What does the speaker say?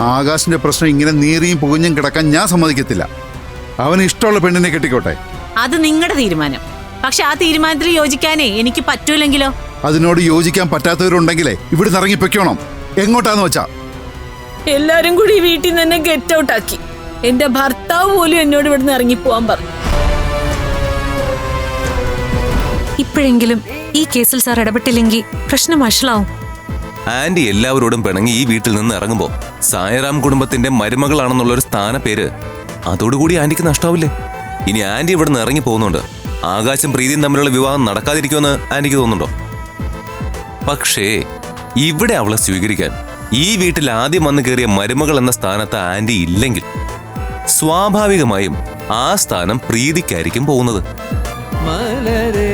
ആകാശിന്റെ പ്രശ്നം ഇങ്ങനെ നീറിയും പുകഞ്ഞും കിടക്കാൻ ഞാൻ സമ്മതിക്കത്തില്ല. അവന് ഇഷ്ടമുള്ള പെണ്ണിനെ കെട്ടിക്കോട്ടെ. അത് നിങ്ങളുടെ തീരുമാനം. പക്ഷെ ആ തീരുമാനത്തിൽ യോജിക്കാനേ എനിക്ക് പറ്റൂലെങ്കിലോ? അതിനോട് യോജിക്കാൻ പറ്റാത്തവരുണ്ടെങ്കിലേ ഇവിടുന്ന് ഇറങ്ങിപ്പൊയ്ക്കോണം എങ്ങോട്ടാന്ന് വെച്ചാ? എല്ലാരും കൂടി വീട്ടിൽ നിന്ന് എന്നെ ഗെറ്റ് ഔട്ട് ആക്കി. എന്റെ ഭർത്താവ് പോലും എന്നോട് ഇവിടുന്ന് ഇറങ്ങിപ്പോവാൻ പറഞ്ഞു. ഇപ്പോഴെങ്കിലും ഈ കേസിൽ സാർ ഇടപെട്ടില്ലെങ്കിൽ പ്രശ്നം വഷളാവും. ആന്റി എല്ലാവരോടും പിണങ്ങി ഈ വീട്ടിൽ നിന്ന് ഇറങ്ങുമ്പോൾ സായറാം കുടുംബത്തിന്റെ മരുമകളാണെന്നുള്ള ഒരു സ്ഥാനപ്പേര് അതോടുകൂടി ആന്റിക്ക് നഷ്ടാവില്ലേ? ഇനി ആന്റി ഇവിടെ നിന്ന് ഇറങ്ങി പോകുന്നുണ്ട്. ആകാശം പ്രീതിയും തമ്മിലുള്ള വിവാഹം നടക്കാതിരിക്കുമെന്ന് ആന്റിക്ക് തോന്നുന്നുണ്ടോ? പക്ഷേ ഇവിടെ അവളെ സ്വീകരിക്കാൻ ഈ വീട്ടിൽ ആദ്യം വന്നു കയറിയ മരുമകൾ എന്ന സ്ഥാനത്ത് ആന്റി ഇല്ലെങ്കിൽ സ്വാഭാവികമായും ആ സ്ഥാനം പ്രീതിക്കായിരിക്കും പോകുന്നത്. മലരേ